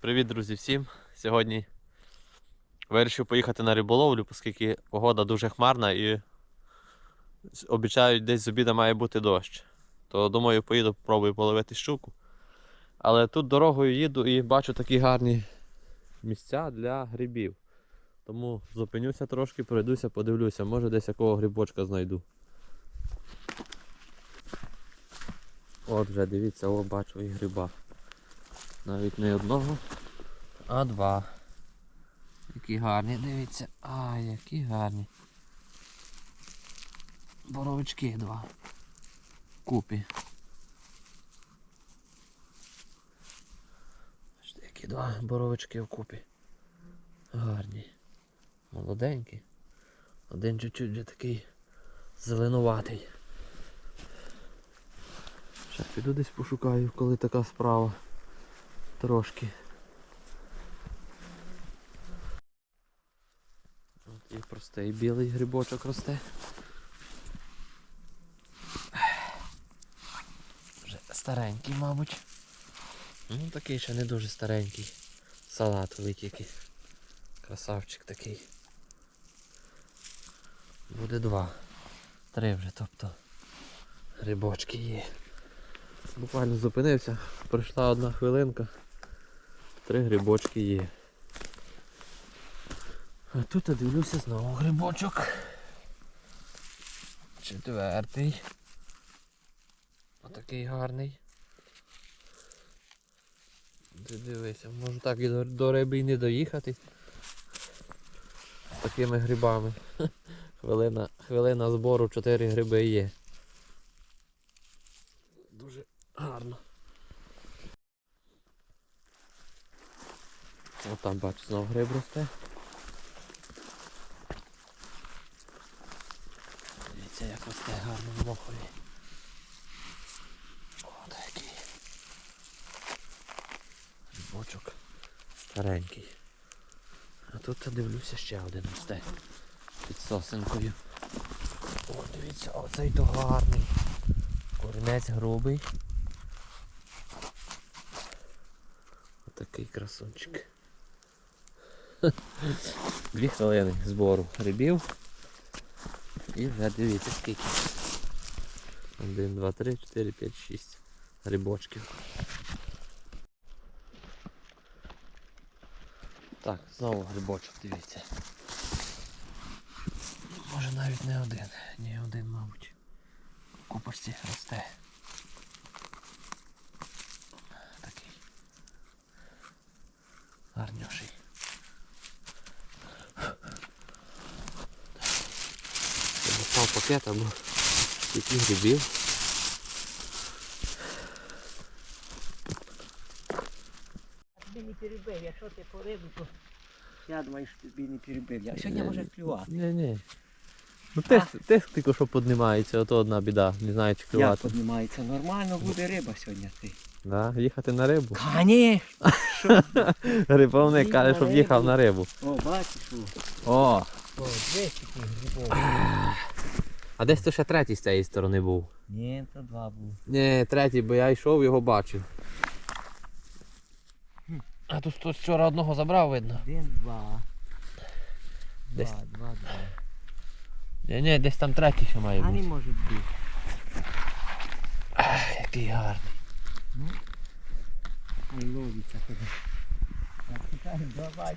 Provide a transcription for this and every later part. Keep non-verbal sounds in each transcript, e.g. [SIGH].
Привіт, друзі, всім. Сьогодні вирішив поїхати на риболовлю, оскільки погода дуже хмарна і обіцяють десь з обіда має бути дощ. То думаю, поїду, попробую половити щуку. Але тут дорогою їду і бачу такі гарні місця для грибів. Тому зупинюся трошки, пройдуся, подивлюся, може десь якого грибочка знайду. От вже дивіться, о, бачу і гриба. Навіть не одного, а два. Які гарні, дивіться. А, які гарні. Боровички два. Купі. Які два боровички в купі. Гарні. Молоденькі. Один чуть-чуть вже такий зеленуватий. Ще піду десь пошукаю, коли така справа. Трошки. От і простий білий грибочок росте. Вже старенький, мабуть. Ну такий ще не дуже старенький. Салатовий тільки. Красавчик такий. Буде два. Три вже, тобто грибочки є. Буквально зупинився, пройшла одна хвилинка. Три грибочки є. А тут я дивлюся знову грибочок. Четвертий. Отакий гарний. Дивися, можу так і до, до риби і не доїхати. З такими грибами. [LAUGHS] Хвилина, хвилина збору 4 гриби є. Дуже гарно. О, там бачу, знову гриб росте. Дивіться, як росте гарно в мохові. От який. Грибочок старенький. А тут дивлюся ще один росте. Під сосенкою. О, дивіться, оцей то гарний. Корінець грубий. Отакий красунчик. [LAUGHS] Дві хвилини збору грибів. І вже дивіться скільки. Один, два, три, чотири, п'ять, шість грибочків. Так, знову грибочок, дивіться. Може навіть не один. Ні, один, мабуть. Купочці росте. Такий. Гарніший. Я достав пакет або які грибів. Тобі не перебив, якщо ти по рибу, то я думаю, що тобі не перебив. Я сьогодні може клювати. Ні, ні. Ну тиск, тиск тільки що піднімається, ото одна біда. Не знаю чи Як клювати. піднімається? Нормально буде риба сьогодні. Ти. Да? Їхати на рибу. Кані! Рибовник Їдь каже, на щоб їхав на рибу. О, бачиш, о. О! О, дві такі грибов. А десь то ще третій з цієї сторони був. Ні, то два був. Ні, третій, бо я йшов, його бачив. А тут хтось вчора одного забрав, видно. Один, два. Десь- Два, два, два. Ні, ні, десь там третій ще має А не бути. може бути. Ах, який гарний. Ой, ловиться туди. Давай.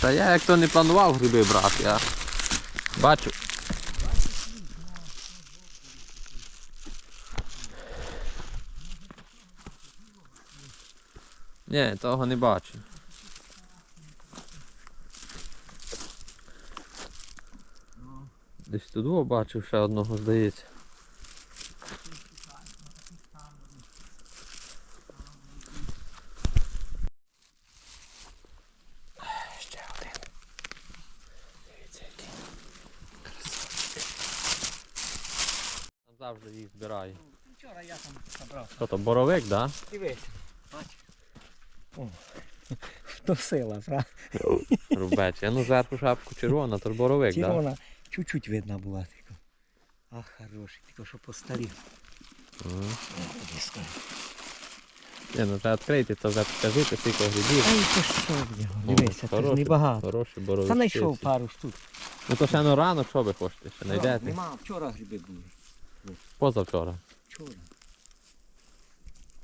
Та я як то не планував гриби брати, я бачу. Ні, того не бачу. Десь тут о, бачив ще одного, здається. Ще один. Дивіться, який. Там завжди їх збираю. Вчора я там забрав. Що то, боровик, да? Дивись. Бачиш. О. [LAUGHS] то сила, правда? Рубець. Я ну зверху шапку червона, то ж боровик, так? Да? Червона чуть-чуть видна була така. Ах, хороший, тільки що постарів. Скажу. Ні, ну треба відкрити, то вже покажити, скільки грибів. Ай, ти що в нього? Дивися, це ж небагато. Хороший боровик. Та знайшов пару штук. Ну то ще ну рано, що ви хочете, ще знайдете. Нема, вчора гриби були. Позавчора. Вчора.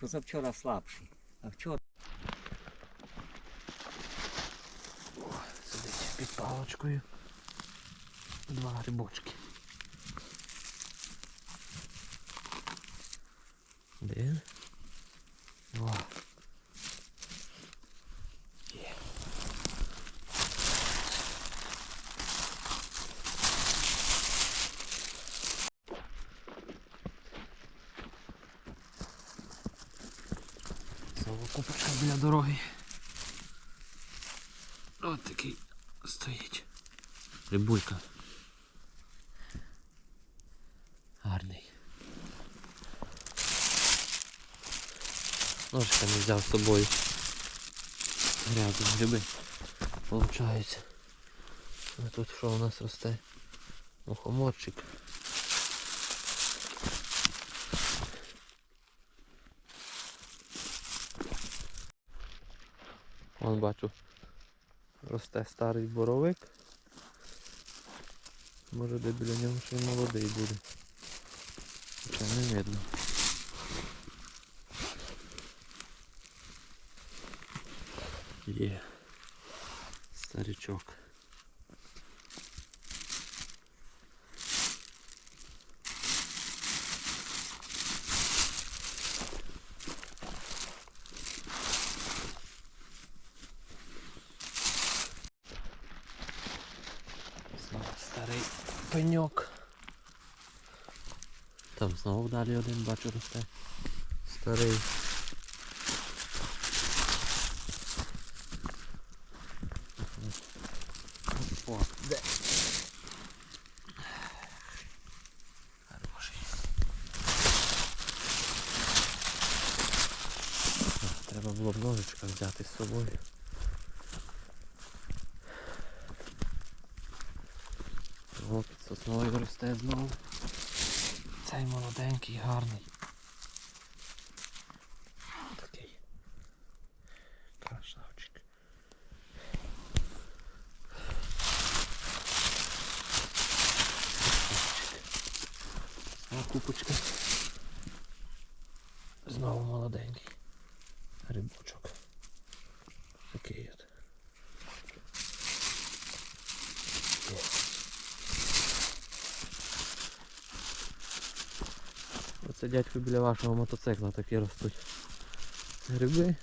Позавчора слабші. А вчора. Сидить під палочкою. Два грибочки. Один. Два. Є. Знову купочка біля дороги. Ось такий стоїть. Рибулька. Гарний. Ножика не взяв з собою. Грязні гриби. Получається. А тут що у нас росте? Мухоморчик. Вон бачу. Росте старий боровик. Може де біля нього ще й молодий буде. Хоча не видно. Є. Старичок. Старий пеньок. Там знову далі один бачу росте. Старий. О, де? Хороший. Треба було б ножичка взяти з собою. О, під сосною росте знову. Цей молоденький, гарний. Такий. Красавчик. А купочка. Знову молоденький. Грибочок. Такий от. Є. Оце дядько біля вашого мотоцикла такі ростуть. Гриби.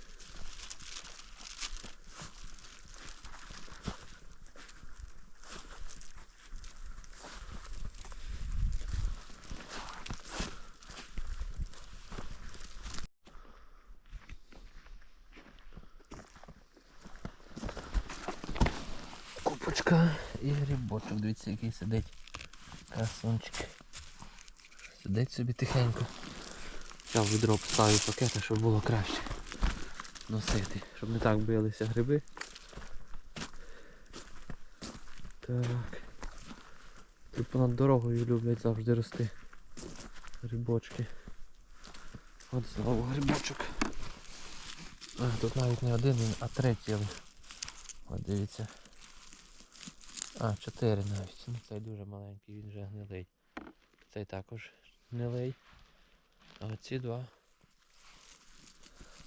Купочка і грибочок, дивіться, який сидить. Красунчик. Сидить собі тихенько. Я в відро поставлю пакети, щоб було краще носити, щоб не так билися гриби. Так. Тут понад дорогою люблять завжди рости грибочки. От знову грибочок. А, тут навіть не один, а три цілий. От дивіться. А, чотири навіть. Ну цей дуже маленький, він вже гнилий. Цей також гнилий. А оці два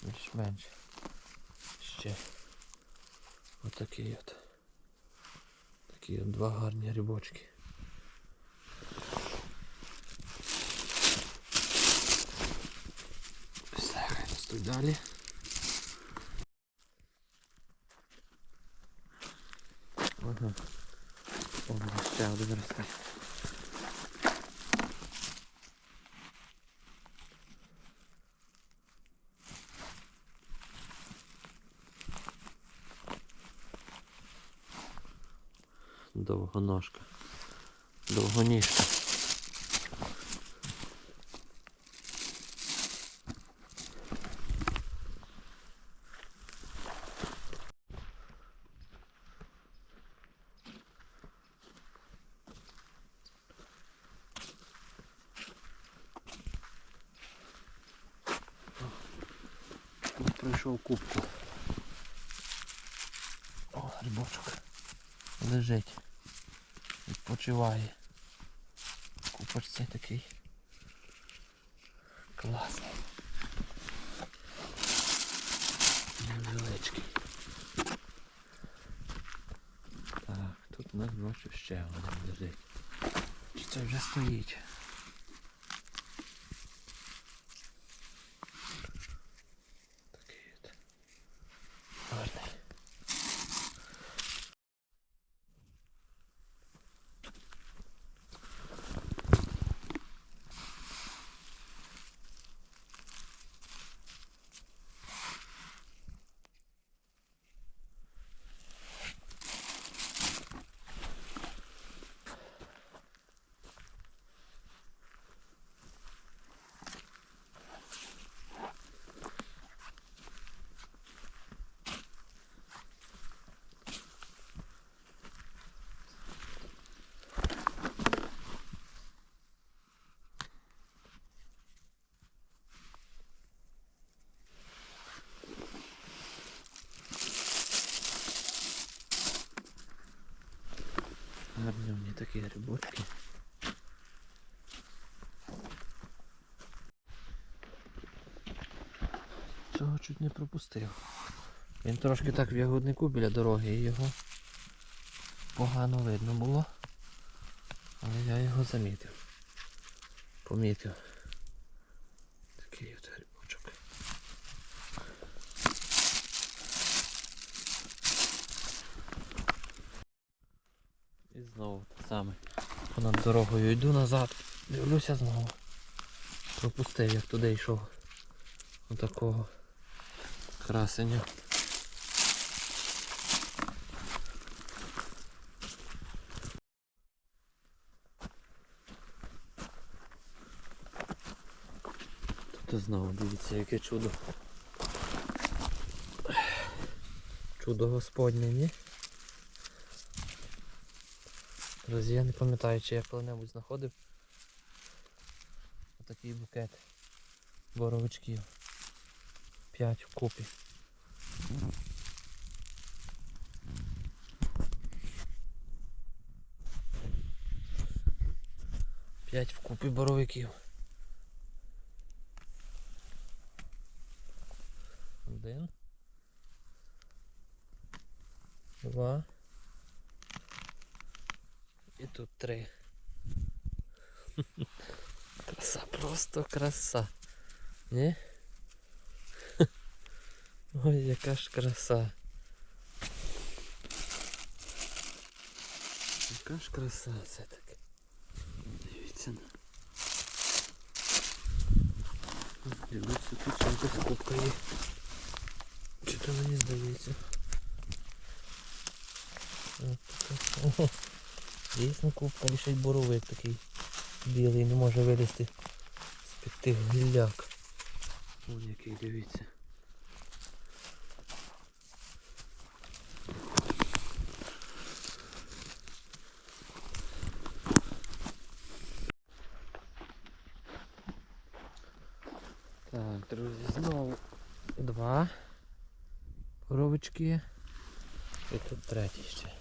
більш-менш ще отакий от. Такі от два гарні грибочки. Все, хай ростуть далі. Ага. О, ще один росте. довгоножка. Довгоніжка. Пройшов кубку. Бачу ще один лежить. Чи це вже стоїть? Такий от. Гарний. Гарнюні такі грибочки. Цього чуть не пропустив. Він трошки так в ягоднику біля дороги і його погано видно було. Але я його замітив. Помітив. Такий от грибочок. І знову те саме. Понад дорогою йду назад, дивлюся знову. Пропустив, як туди йшов. Отакого красення. Тут знову дивіться, яке чудо. Чудо господнє, ні? Друзі, я не пам'ятаю, чи я коли-небудь знаходив отакий букет боровичків. П'ять вкупі. П'ять вкупі боровиків. Один. Два. Тут три. [LAUGHS] Краса, просто краса. Ні? [LAUGHS] Ой, яка ж краса. Яка ж краса це таке. Дивіться на. Дивіться, тут якась кубка є. Чи то мені здається? От така. Дійсно кубка, і боровик такий білий, не може вилізти з-під тих гілляк. Вон який, дивіться. Так, друзі, знову два коровочки. І тут третій ще.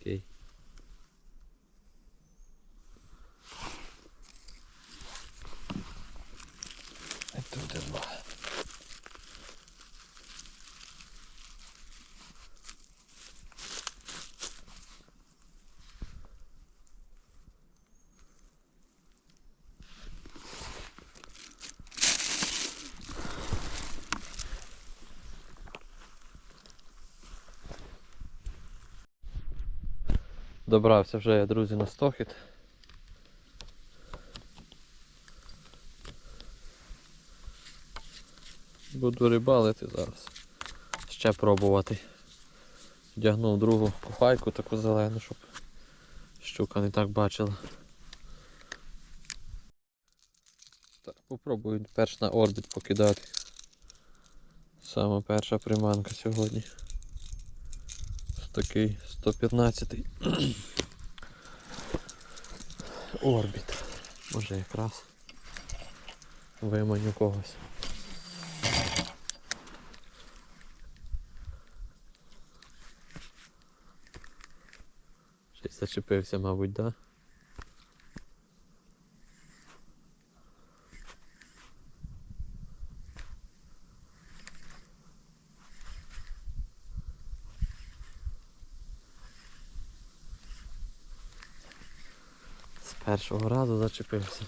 Окей. А тут два. Добрався вже я, друзі, на стохід. Буду рибалити зараз. Ще пробувати. Вдягнув другу кухайку таку зелену, щоб щука не так бачила. Так, попробую перш на орбіт покидати. Саме перша приманка сьогодні. Такий 115 орбіт. Може якраз виманю когось. Щось зачепився, мабуть, да? З першого разу зачепився.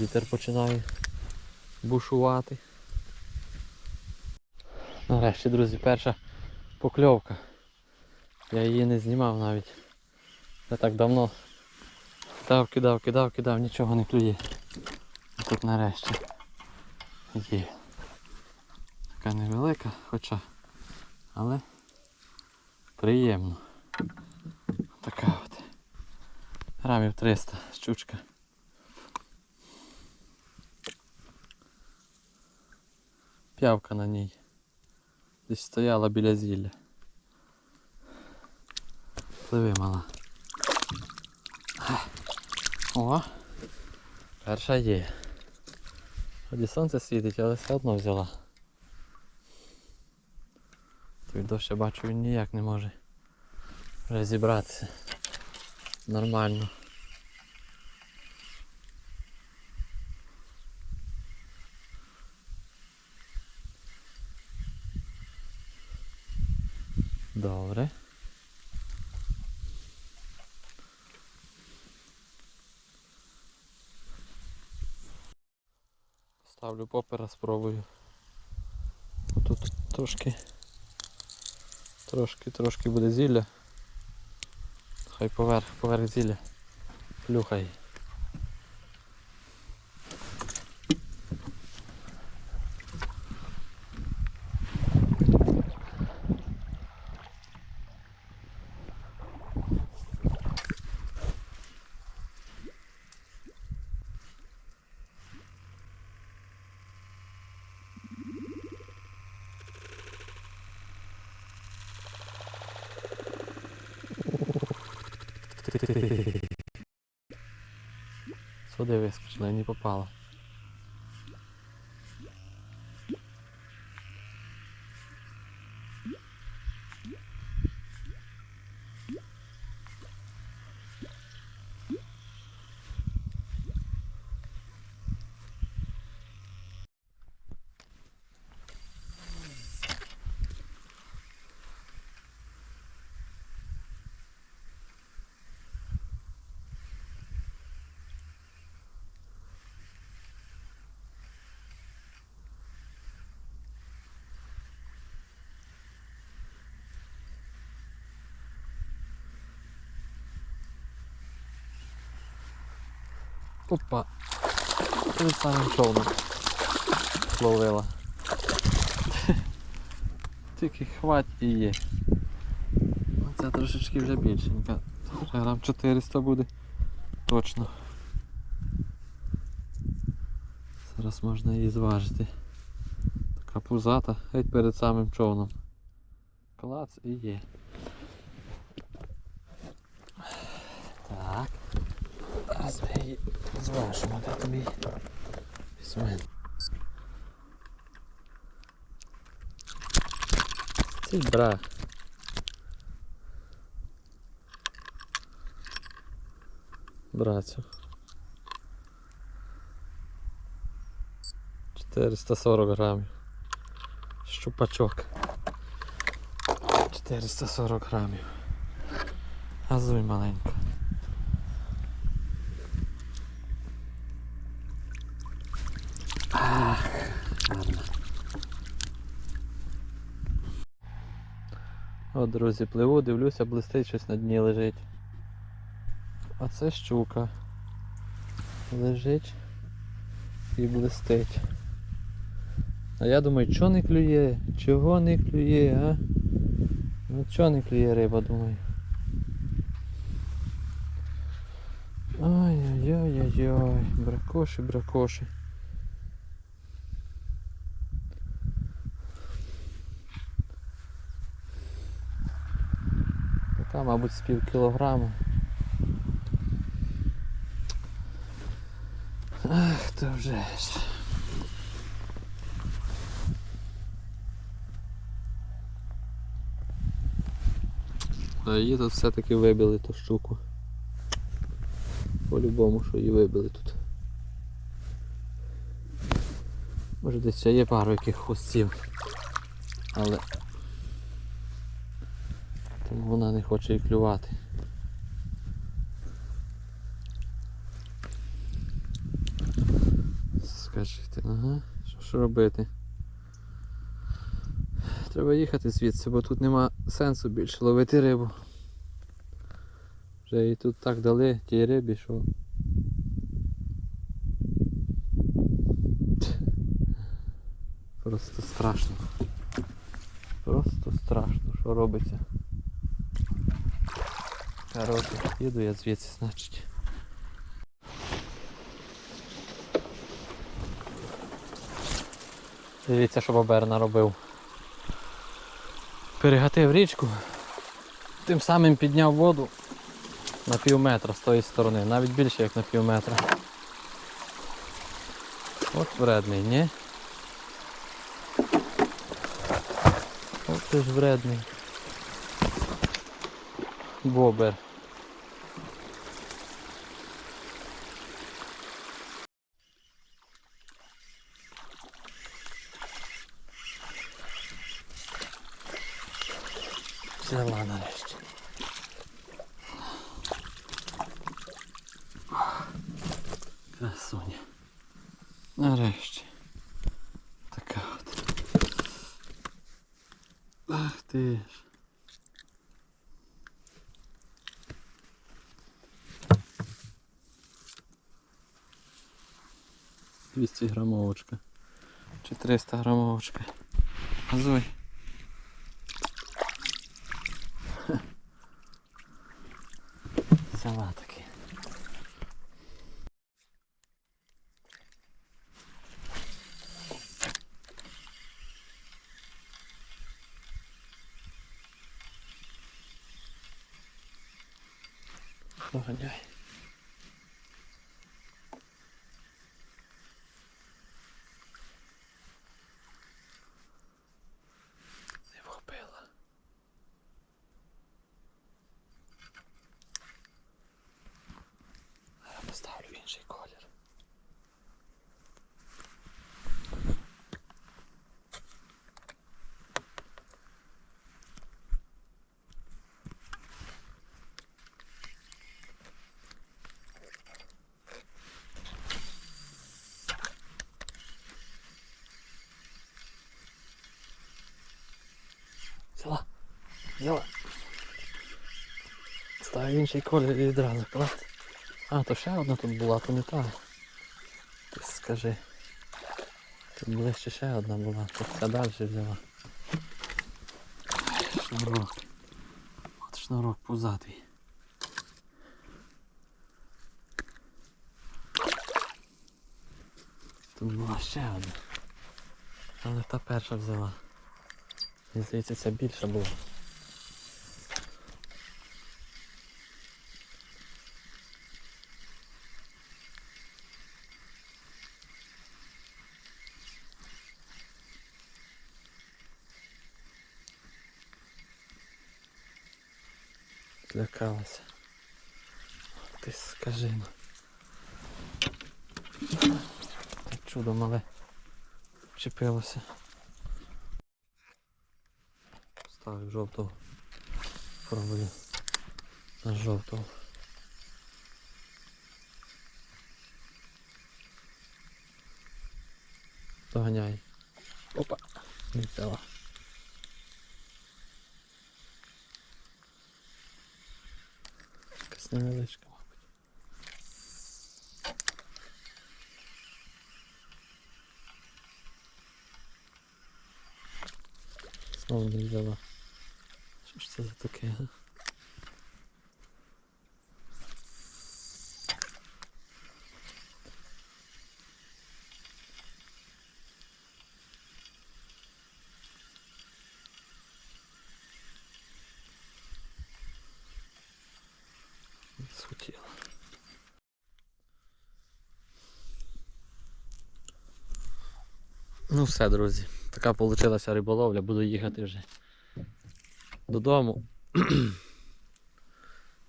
Вітер починає бушувати. Нарешті, друзі, перша покльовка. Я її не знімав навіть. Я так давно кидав, кидав, кидав, кидав, нічого не клює. І тут нарешті є. Така невелика, хоча, але приємно. Така от. Грамів 300 щучка. П'явка на ній. Десь стояла біля зілля. Пливи, мала. О! Перша є. Ході сонце світить, але все одно взяла. Той я бачу він ніяк не може розібратися. Нормально. Добре. Ставлю попера, спробую. Тут трошки, трошки, трошки буде зілля. Хай поверх, поверх зілля. Плюхай. Сюди вискочила не попала. Опа. Перед самим човном ловила. [LAUGHS] Тільки хвать і є. Оця трошечки вже більшенька. Грам 400 буде. Точно. Зараз можна її зважити. Така пузата, геть перед самим човном. Клац і є. Так. Зараз ми де тобі візьмемо. Цей брак. Братцю. 440 грамів. Щупачок. 440 грамів. Газуй маленько. От, друзі, пливу, дивлюся, блистить щось на дні лежить. А це щука. Лежить і блистить. А я думаю, чого не клює? Чого не клює, а? Ну чого не клює риба, думаю. Ай-яй-яй-яй. Бракоші, бракоші. Така, мабуть, з пів кілограму. Ах, то вже ж. А її тут все-таки вибили ту щуку. По-любому, що її вибили тут. Може десь ще є пару яких хвостів. Але тому вона не хоче і клювати. Скажіть, ага, що ж робити? Треба їхати звідси, бо тут нема сенсу більше ловити рибу. Вже і тут так дали тій рибі, що. Просто страшно. Просто страшно, що робиться. Коротше, їду я звідси, значить. Дивіться, що бобер наробив. Перегатив річку, тим самим підняв воду на пів метра з тої сторони, навіть більше як на пів метра. От вредний, ні? От ти ж вредний. Бобер. Взяла нарешті. Красуня. Нарешті. 200 грамовочка. Чи 300 грамовочка. Газуй. Сала таки. Взяла. Ставив інший колір і відразу клад. А, то ще одна тут була, то не та. Ти скажи. Тут ближче ще одна була, то ця далі взяла. Шнурок. От шнурок пузатий. Тут була ще одна. Але та перша взяла. Мені здається, ця більша була. Злякалася. Ти скажи. Чудо мале вчепилося. Ставлю жовтого. Пробую на жовтого. Доганяй. Опа. Не взяла. Невеличка, мабуть. Знову не взяла. Що ж це за таке? схотіла. Ну все, друзі, така вийшла риболовля, буду їхати вже додому. [CLEARS THROAT]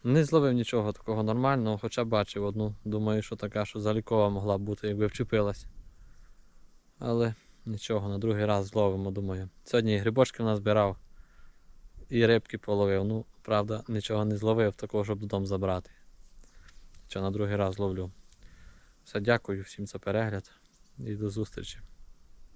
Не зловив нічого такого нормального, хоча бачив одну. Думаю, що така, що залікова могла б бути, якби вчепилась. Але нічого, на другий раз зловимо, думаю. Сьогодні і грибочки в нас збирав, і рибки половив. Ну, правда, нічого не зловив, такого, щоб додому забрати. Що на другий раз ловлю. Все, дякую всім за перегляд і до зустрічі.